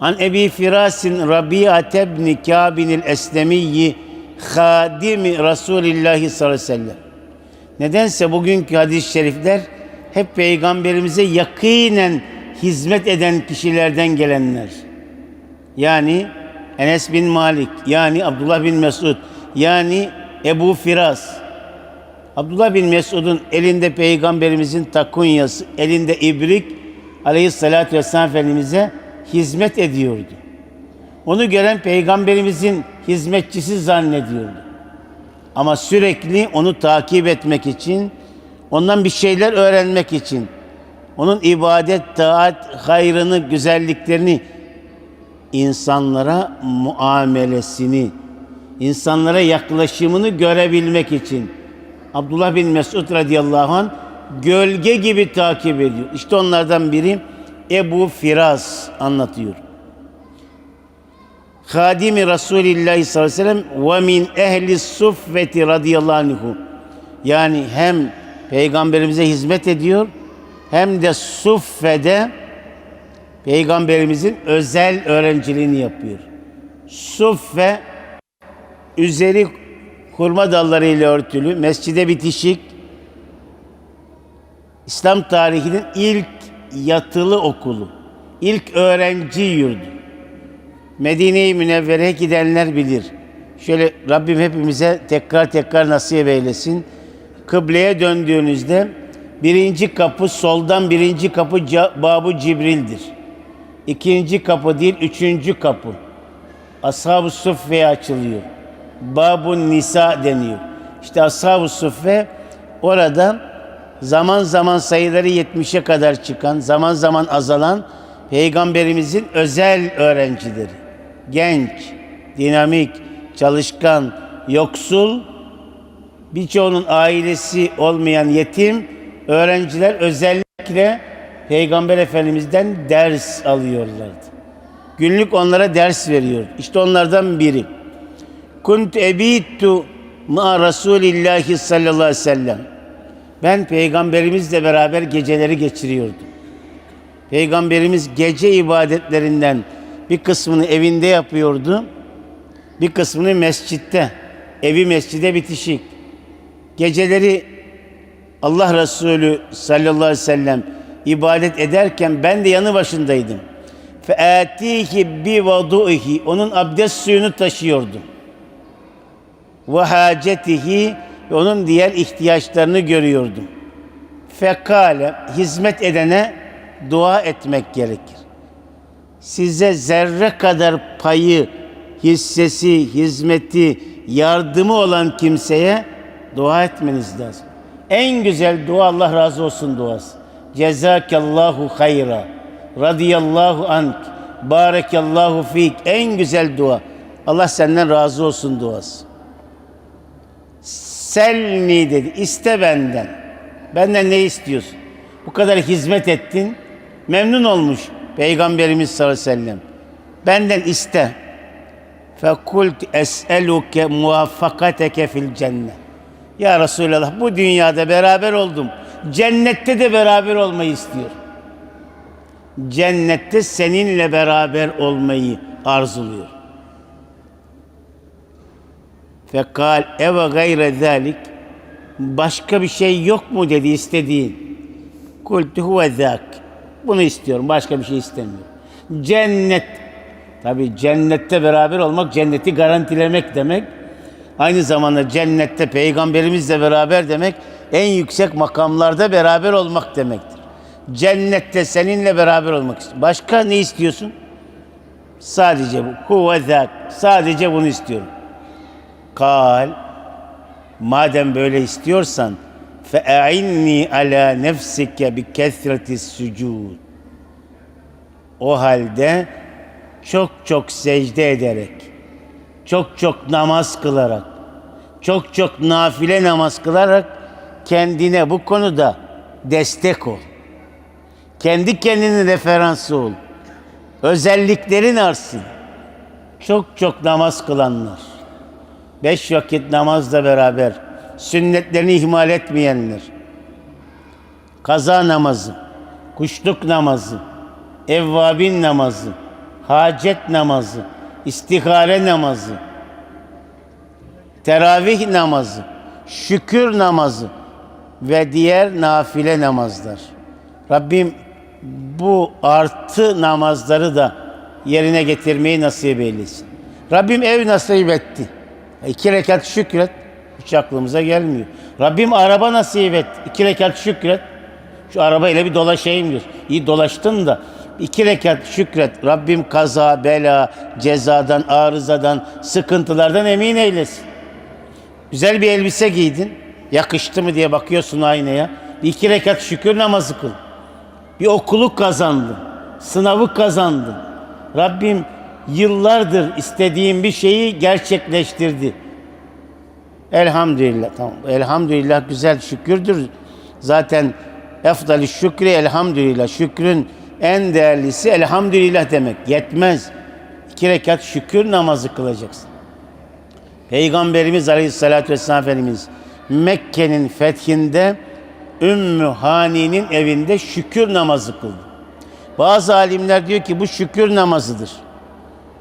An Ebi Firasin Rabi'at ibn Kâbinil Eslemiyyi Hadimi Resulillahi sallallahu aleyhi ve sellem. Nedense bugünkü hadis-i şerifler hep peygamberimize yakinen hizmet eden kişilerden gelenler. Yani Enes bin Malik, yani Abdullah bin Mesud, yani Ebu Firas. Abdullah bin Mesud'un elinde peygamberimizin takunyası, elinde ibrik aleyhissalatü vesselam Efendimiz'e hizmet ediyordu. Onu gören peygamberimizin hizmetçisi zannediyordu. Ama sürekli onu takip etmek için, ondan bir şeyler öğrenmek için, onun ibadet, taat, hayrını, güzelliklerini, insanlara muamelesini, insanlara yaklaşımını görebilmek için Abdullah bin Mesud radıyallahu anh gölge gibi takip ediyor. İşte onlardan biri Ebu Firas anlatıyor. Hadimi Resulillahi sallallahu aleyhi ve sellem ve min ehli suffeti radıyallahu anhu. Yani hem peygamberimize hizmet ediyor hem de suffede peygamberimizin özel öğrenciliğini yapıyor. Suffe üzeri hurma dallarıyla örtülü, mescide bitişik, İslam tarihinin ilk yatılı okulu, ilk öğrenci yurdu. Medine-i Münevvere'ye gidenler bilir. Şöyle Rabbim hepimize tekrar tekrar nasip eylesin. Kıbleye döndüğünüzde birinci kapı soldan birinci kapı Babu Cibril'dir. İkinci kapı değil, üçüncü kapı. Ashab-ı Suffe'ye açılıyor. Babun Nisa deniyor. İşte Ashab-ı Suffe orada zaman zaman sayıları 70'e kadar çıkan, zaman zaman azalan Peygamberimizin özel öğrencileri. Genç, dinamik, çalışkan, yoksul, birçoğunun ailesi olmayan yetim öğrenciler özellikle Peygamber Efendimiz'den ders alıyorlardı. Günlük onlara ders veriyor. İşte onlardan biri. Kunt ebittu ma Resulillahi sallallahu aleyhi ve sellem. Ben peygamberimizle beraber geceleri geçiriyordum. Peygamberimiz gece ibadetlerinden bir kısmını evinde yapıyordu. Bir kısmını mescitte. Evi mescide bitişik. Geceleri Allah Resulü sallallahu aleyhi ve sellem ibadet ederken ben de yanı başındaydım. Featihi bi vadu'ihi onun abdest suyunu taşıyordum. Ve hacetihi ve onun diğer ihtiyaçlarını görüyordum. Fekale hizmet edene dua etmek gerekir. Size zerre kadar payı, hissesi, hizmeti, yardımı olan kimseye dua etmeniz lazım. En güzel dua Allah razı olsun duası. Cezakallahu hayra. Radiyallahu ank. Barekallahu fik. En güzel dua. Allah senden razı olsun duası. Selni dedi. iste benden. Benden ne istiyorsun? Bu kadar hizmet ettin. Memnun olmuş Peygamberimiz sallallahu aleyhi ve sellem. Benden iste. Fekult es'eluke muvaffakateke fil cennet. Ya Resulallah bu dünyada beraber oldum. Cennette de beraber olmayı istiyor. Cennette seninle beraber olmayı arzuluyor. Fekal eve gayre zalik başka bir şey yok mu dedi istediğin. Kultu huve zak. Bunu istiyorum. Başka bir şey istemiyorum. Cennet. Tabi cennette beraber olmak cenneti garantilemek demek. Aynı zamanda cennette peygamberimizle beraber demek en yüksek makamlarda beraber olmak demektir. Cennette seninle beraber olmak istiyorum. Başka ne istiyorsun? Sadece bu. Huve zak. Sadece bunu istiyorum. Kal madem böyle istiyorsan fe'inni ala nefsike bi kesreti sucud. O halde çok çok secde ederek, çok çok namaz kılarak, çok çok nafile namaz kılarak kendine bu konuda destek ol. Kendi kendinin referansı ol. Özelliklerin artsın. Çok çok namaz kılanlar. Beş vakit namazla beraber sünnetlerini ihmal etmeyenler. Kaza namazı, kuşluk namazı, evvabin namazı, hacet namazı, istihare namazı, teravih namazı, şükür namazı ve diğer nafile namazlar. Rabbim bu artı namazları da yerine getirmeyi nasip eylesin. Rabbim ev nasip etti. İki rekat şükret. Hiç aklımıza gelmiyor. Rabbim araba nasip et. İki rekat şükret. Şu arabayla bir dolaşayım diyor. İyi dolaştın da iki rekat şükret. Rabbim kaza, bela, cezadan, arızadan, sıkıntılardan emin eylesin. Güzel bir elbise giydin. Yakıştı mı diye bakıyorsun aynaya. Bir iki rekat şükür namazı kıl. Bir okulu kazandın. Sınavı kazandın. Rabbim yıllardır istediğim bir şeyi gerçekleştirdi. Elhamdülillah. Tamam. Elhamdülillah güzel şükürdür. Zaten efdali şükri elhamdülillah. Şükrün en değerlisi elhamdülillah demek. Yetmez. İki rekat şükür namazı kılacaksın. Peygamberimiz Aleyhisselatü Vesselam Efendimiz Mekke'nin fethinde Ümmü Hani'nin evinde şükür namazı kıldı. Bazı alimler diyor ki bu şükür namazıdır.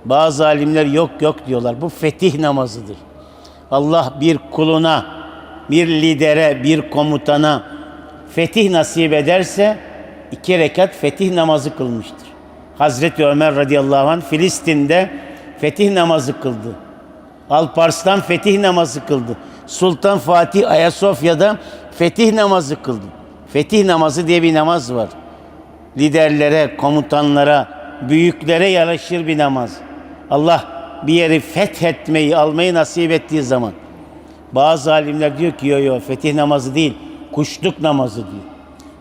Bazı alimler yok yok diyorlar. Bu fetih namazıdır. Allah bir kuluna, bir lidere, bir komutana fetih nasip ederse iki rekat fetih namazı kılmıştır. Hazreti Ömer radıyallahu anh Filistin'de fetih namazı kıldı. Alparslan fetih namazı kıldı. Sultan Fatih Ayasofya'da fetih namazı kıldı. Fetih namazı diye bir namaz var. Liderlere, komutanlara, büyüklere yaraşır bir namaz. Allah bir yeri fethetmeyi, almayı nasip ettiği zaman bazı alimler diyor ki yo yo fetih namazı değil, kuşluk namazı diyor.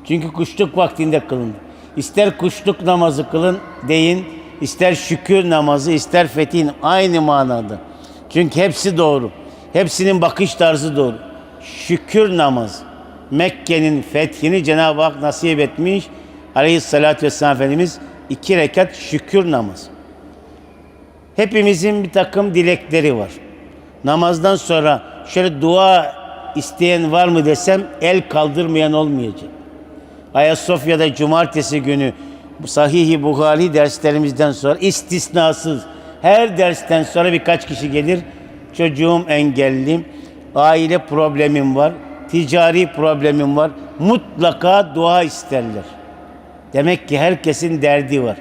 Çünkü kuşluk vaktinde kılındı. İster kuşluk namazı kılın deyin, ister şükür namazı, ister fetih aynı manada. Çünkü hepsi doğru. Hepsinin bakış tarzı doğru. Şükür namazı. Mekke'nin fethini Cenab-ı Hak nasip etmiş. Aleyhissalatü vesselam Efendimiz iki rekat şükür namazı. Hepimizin bir takım dilekleri var. Namazdan sonra şöyle dua isteyen var mı desem el kaldırmayan olmayacak. Ayasofya'da cumartesi günü Sahih-i Buhari derslerimizden sonra istisnasız her dersten sonra birkaç kişi gelir. Çocuğum engelli, aile problemim var, ticari problemim var. Mutlaka dua isterler. Demek ki herkesin derdi var.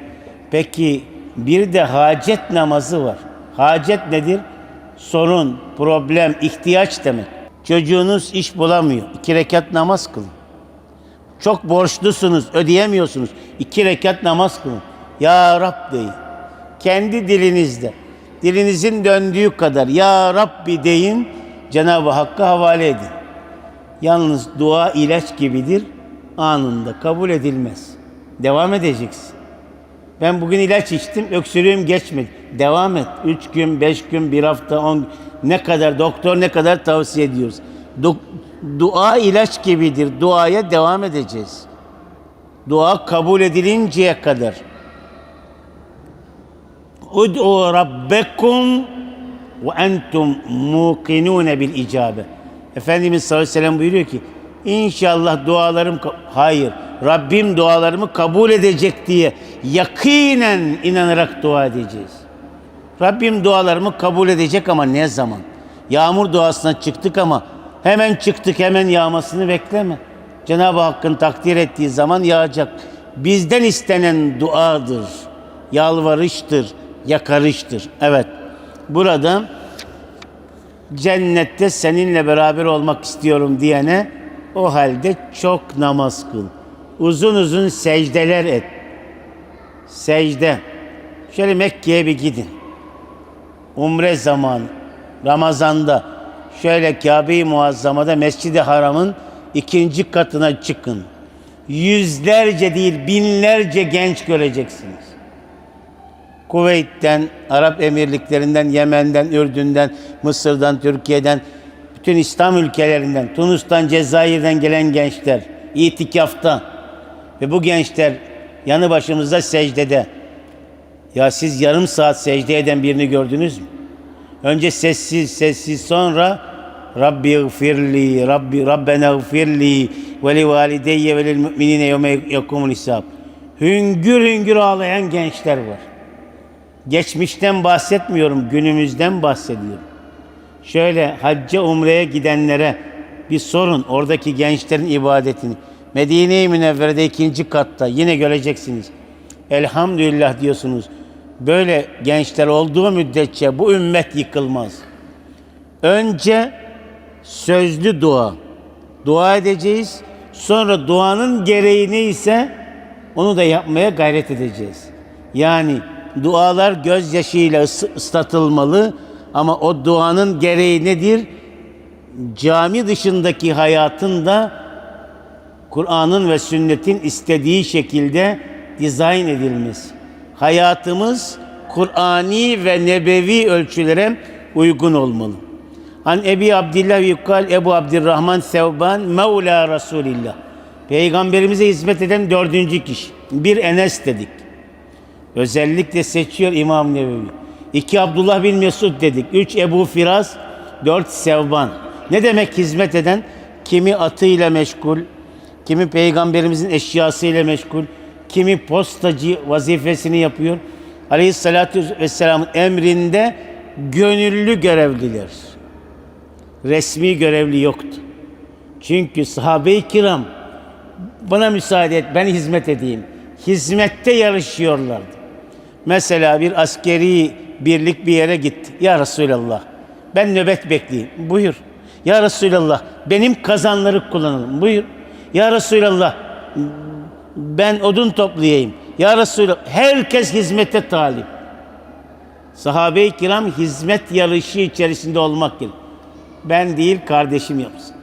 Peki bir de hacet namazı var. Hacet nedir? Sorun, problem, ihtiyaç demek. Çocuğunuz iş bulamıyor. İki rekat namaz kılın. Çok borçlusunuz, ödeyemiyorsunuz. İki rekat namaz kılın. Ya Rab deyin. Kendi dilinizde. Dilinizin döndüğü kadar Ya Rabbi deyin. Cenab-ı Hakk'a havale edin. Yalnız dua ilaç gibidir. Anında kabul edilmez. Devam edeceksin. Ben bugün ilaç içtim, öksürüğüm geçmedi. Devam et. Üç gün, beş gün, bir hafta, on. Ne kadar, doktor ne kadar tavsiye ediyoruz. Du- dua ilaç gibidir. Duaya devam edeceğiz. Dua kabul edilinceye kadar. Ud'u rabbekum ve entum muqinune bil icabe. Efendimiz sallallahu aleyhi ve sellem buyuruyor ki İnşallah dualarım hayır Rabbim dualarımı kabul edecek diye yakinen inanarak dua edeceğiz. Rabbim dualarımı kabul edecek ama ne zaman? Yağmur duasına çıktık ama hemen çıktık hemen yağmasını bekleme. Cenab-ı Hakk'ın takdir ettiği zaman yağacak. Bizden istenen duadır, yalvarıştır, yakarıştır. Evet. Burada cennette seninle beraber olmak istiyorum diyene o halde çok namaz kıl. Uzun uzun secdeler et. Secde. Şöyle Mekke'ye bir gidin. Umre zamanı, Ramazan'da şöyle Kabe-i Muazzama'da Mescid-i Haram'ın ikinci katına çıkın. Yüzlerce değil binlerce genç göreceksiniz. Kuveyt'ten, Arap Emirliklerinden, Yemen'den, Ürdün'den, Mısır'dan, Türkiye'den, bütün İslam ülkelerinden, Tunus'tan, Cezayir'den gelen gençler itikafta ve bu gençler yanı başımızda secdede. Ya siz yarım saat secde eden birini gördünüz mü? Önce sessiz sessiz sonra Rabbi gfirli, Rabbi Rabbena gfirli ve li valideyye ve lil müminine yevme yekumul hisab. Hüngür hüngür ağlayan gençler var. Geçmişten bahsetmiyorum, günümüzden bahsediyorum. Şöyle hacca umreye gidenlere bir sorun oradaki gençlerin ibadetini. Medine-i Münevvere'de ikinci katta yine göreceksiniz. Elhamdülillah diyorsunuz. Böyle gençler olduğu müddetçe bu ümmet yıkılmaz. Önce sözlü dua. Dua edeceğiz. Sonra duanın gereği neyse onu da yapmaya gayret edeceğiz. Yani dualar gözyaşıyla ıs- ıslatılmalı ama o duanın gereği nedir? Cami dışındaki hayatın da Kur'an'ın ve sünnetin istediği şekilde dizayn edilmesi. Hayatımız Kur'ani ve nebevi ölçülere uygun olmalı. An Ebi Abdillah yukkal Ebu Abdurrahman Sevban Mevla Resulillah. Peygamberimize hizmet eden dördüncü kişi. Bir Enes dedik. Özellikle seçiyor İmam Nevevi. İki Abdullah bin Mesud dedik. Üç Ebu Firas, dört Sevban. Ne demek hizmet eden? Kimi atıyla meşgul, kimi peygamberimizin eşyasıyla meşgul, kimi postacı vazifesini yapıyor. Aleyhissalatü vesselamın emrinde gönüllü görevliler. Resmi görevli yoktu. Çünkü sahabe-i kiram bana müsaade et ben hizmet edeyim. Hizmette yarışıyorlardı. Mesela bir askeri birlik bir yere gitti. Ya Resulallah ben nöbet bekleyeyim. Buyur. Ya Resulallah benim kazanları kullanalım. Buyur. Ya Resulallah ben odun toplayayım. Ya Resulallah herkes hizmete talip. Sahabe-i kiram hizmet yarışı içerisinde olmak gibi. Ben değil kardeşim yapsın.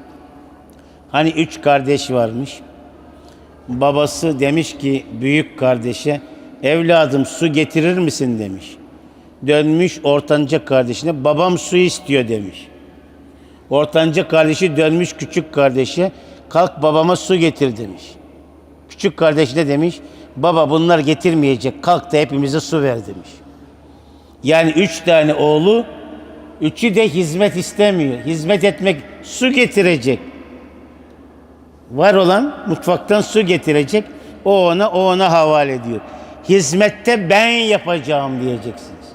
Hani üç kardeş varmış. Babası demiş ki büyük kardeşe evladım su getirir misin demiş. Dönmüş ortanca kardeşine babam su istiyor demiş. Ortanca kardeşi dönmüş küçük kardeşe kalk babama su getir demiş. Küçük kardeş ne demiş? Baba bunlar getirmeyecek kalk da hepimize su ver demiş. Yani üç tane oğlu üçü de hizmet istemiyor. Hizmet etmek su getirecek. Var olan mutfaktan su getirecek. O ona, o ona havale ediyor. Hizmette ben yapacağım diyeceksiniz.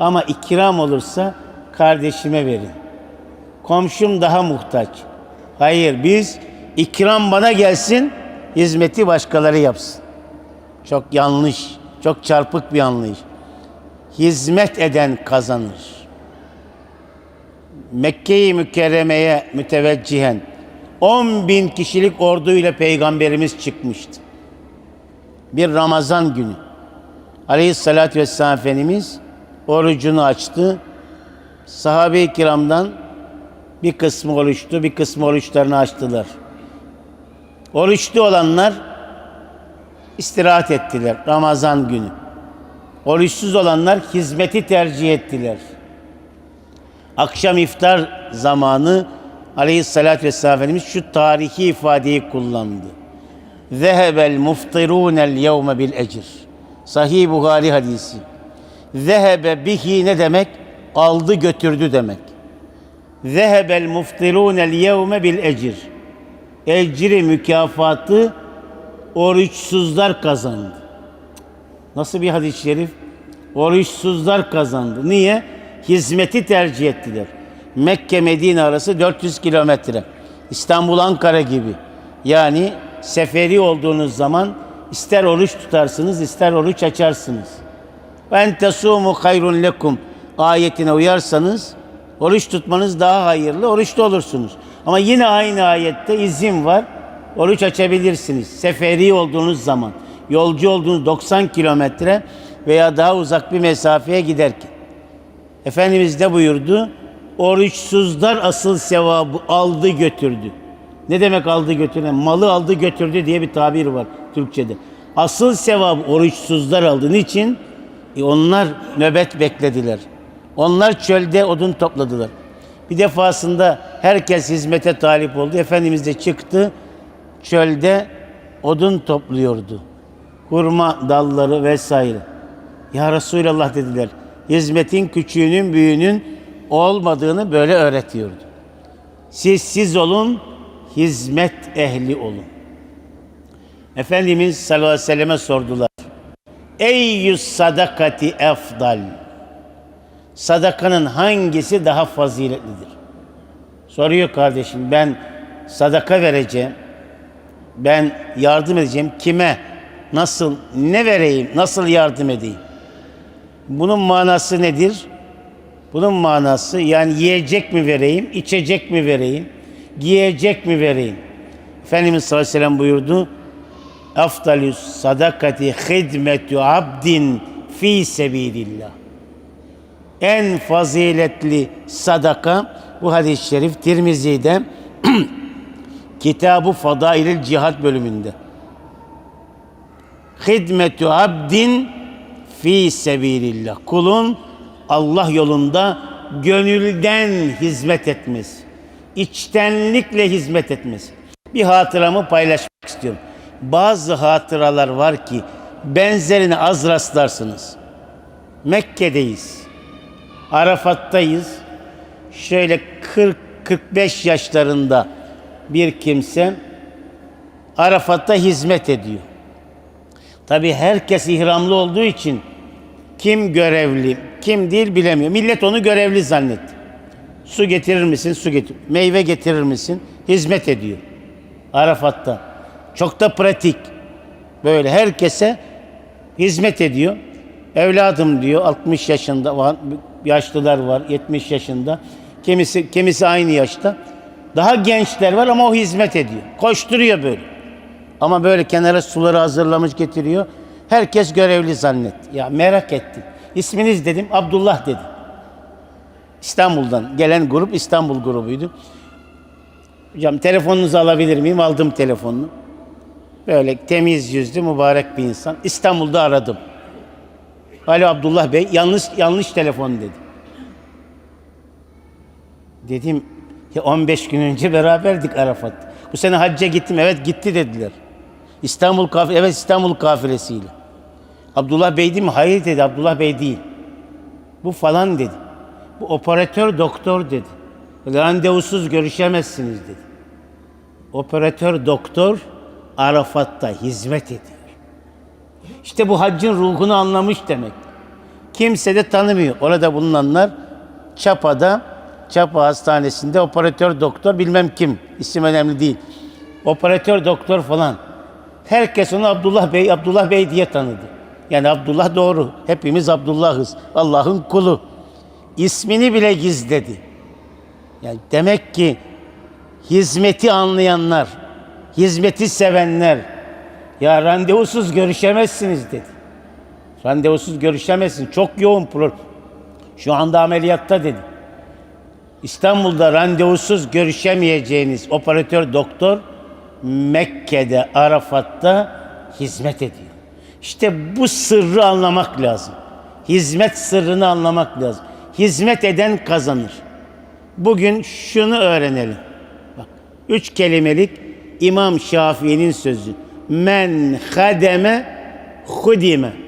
Ama ikram olursa kardeşime verin. Komşum daha muhtaç. Hayır biz ikram bana gelsin, hizmeti başkaları yapsın. Çok yanlış, çok çarpık bir anlayış. Hizmet eden kazanır. Mekke-i Mükerreme'ye müteveccihen 10 bin kişilik orduyla peygamberimiz çıkmıştı. Bir Ramazan günü. Aleyhissalatü vesselam Efendimiz orucunu açtı. Sahabe-i kiramdan bir kısmı oruçtu, bir kısmı oruçlarını açtılar. Oruçlu olanlar istirahat ettiler Ramazan günü. Oruçsuz olanlar hizmeti tercih ettiler. Akşam iftar zamanı Aleyhisselatü Vesselam Efendimiz şu tarihi ifadeyi kullandı. Zehebel muftirûnel yevme bil ecir. Sahih Buhari hadisi. Zehebe bihi ne demek? Aldı götürdü demek. Zehebel muftirûnel yevme bil ecir. Ecri mükafatı oruçsuzlar kazandı. Nasıl bir hadis-i şerif? Oruçsuzlar kazandı. Niye? Hizmeti tercih ettiler. Mekke Medine arası 400 kilometre. İstanbul Ankara gibi. Yani seferi olduğunuz zaman ister oruç tutarsınız, ister oruç açarsınız. Ben tesumu hayrun lekum ayetine uyarsanız oruç tutmanız daha hayırlı, oruçlu olursunuz. Ama yine aynı ayette izin var. Oruç açabilirsiniz. Seferi olduğunuz zaman, yolcu olduğunuz 90 kilometre veya daha uzak bir mesafeye giderken. Efendimiz de buyurdu. Oruçsuzlar asıl sevabı aldı götürdü. Ne demek aldı götürdü? Malı aldı götürdü diye bir tabir var Türkçe'de. Asıl sevabı oruçsuzlar aldı. Niçin? E onlar nöbet beklediler. Onlar çölde odun topladılar. Bir defasında herkes hizmete talip oldu. Efendimiz de çıktı. Çölde odun topluyordu. Hurma dalları vesaire. Ya Resulallah dediler. Hizmetin küçüğünün büyüğünün olmadığını böyle öğretiyordu. Siz siz olun, hizmet ehli olun. Efendimiz sallallahu aleyhi ve selleme sordular. Eyyus sadakati efdal. Sadakanın hangisi daha faziletlidir? Soruyor kardeşim ben sadaka vereceğim. Ben yardım edeceğim. Kime? Nasıl? Ne vereyim? Nasıl yardım edeyim? Bunun manası nedir? Bunun manası yani yiyecek mi vereyim, içecek mi vereyim, giyecek mi vereyim? Efendimiz sallallahu aleyhi ve sellem buyurdu. Afdalus sadakati hidmetu abdin fi sebilillah. En faziletli sadaka bu hadis-i şerif Tirmizi'de Kitab-ı Fadailil Cihat bölümünde. Hidmetu abdin fi sebilillah. Kulun Allah yolunda gönülden hizmet etmesi. içtenlikle hizmet etmesi. Bir hatıramı paylaşmak istiyorum. Bazı hatıralar var ki benzerini az rastlarsınız. Mekke'deyiz. Arafat'tayız. Şöyle 40-45 yaşlarında bir kimse Arafat'ta hizmet ediyor. Tabi herkes ihramlı olduğu için kim görevli, kim değil bilemiyor. Millet onu görevli zannetti. Su getirir misin? Su getir. Meyve getirir misin? Hizmet ediyor. Arafat'ta. Çok da pratik. Böyle herkese hizmet ediyor. Evladım diyor 60 yaşında yaşlılar var 70 yaşında. Kimisi kimisi aynı yaşta. Daha gençler var ama o hizmet ediyor. Koşturuyor böyle. Ama böyle kenara suları hazırlamış getiriyor. Herkes görevli zannetti. Ya merak ettim. İsminiz dedim, Abdullah dedi. İstanbul'dan gelen grup İstanbul grubuydu. Hocam telefonunuzu alabilir miyim? Aldım telefonunu. Böyle temiz yüzlü, mübarek bir insan. İstanbul'da aradım. Alo Abdullah Bey, yanlış yanlış telefon dedi. Dedim, ya 15 gün önce beraberdik Arafat'ta. Bu sene hacca gittim, evet gitti dediler. İstanbul kafile, evet İstanbul kafilesiyle. Abdullah Bey değil mi? Hayır dedi, Abdullah Bey değil. Bu falan dedi. Bu operatör doktor dedi. Randevusuz görüşemezsiniz dedi. Operatör doktor Arafat'ta hizmet ediyor. İşte bu haccın ruhunu anlamış demek. Kimse de tanımıyor. Orada bulunanlar Çapa'da, Çapa Hastanesi'nde operatör doktor bilmem kim. İsim önemli değil. Operatör doktor falan. Herkes onu Abdullah Bey, Abdullah Bey diye tanıdı. Yani Abdullah doğru. Hepimiz Abdullah'ız. Allah'ın kulu. İsmini bile gizledi. Yani demek ki hizmeti anlayanlar, hizmeti sevenler, ya randevusuz görüşemezsiniz dedi. Randevusuz görüşemezsin. Çok yoğun program. Şu anda ameliyatta dedi. İstanbul'da randevusuz görüşemeyeceğiniz operatör doktor Mekke'de, Arafat'ta hizmet ediyor. İşte bu sırrı anlamak lazım. Hizmet sırrını anlamak lazım. Hizmet eden kazanır. Bugün şunu öğrenelim. Bak, üç kelimelik İmam Şafii'nin sözü. Men hademe hudime.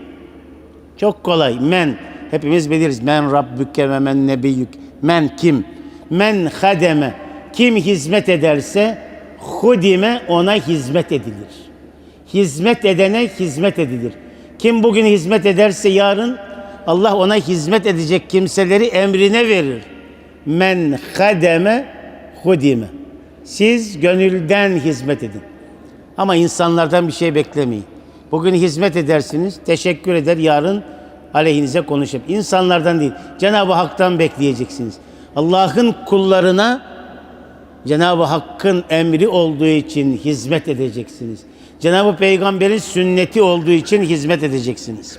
Çok kolay. Men. Hepimiz biliriz. Men Rabbüke ve men nebiyyük. Men kim? Men hademe. Kim hizmet ederse hudime ona hizmet edilir. Hizmet edene hizmet edilir. Kim bugün hizmet ederse yarın Allah ona hizmet edecek kimseleri emrine verir. Men hademe hudime. Siz gönülden hizmet edin. Ama insanlardan bir şey beklemeyin. Bugün hizmet edersiniz, teşekkür eder, yarın aleyhinize konuşup. İnsanlardan değil, Cenab-ı Hak'tan bekleyeceksiniz. Allah'ın kullarına Cenab-ı Hakk'ın emri olduğu için hizmet edeceksiniz. Cenab-ı Peygamber'in sünneti olduğu için hizmet edeceksiniz.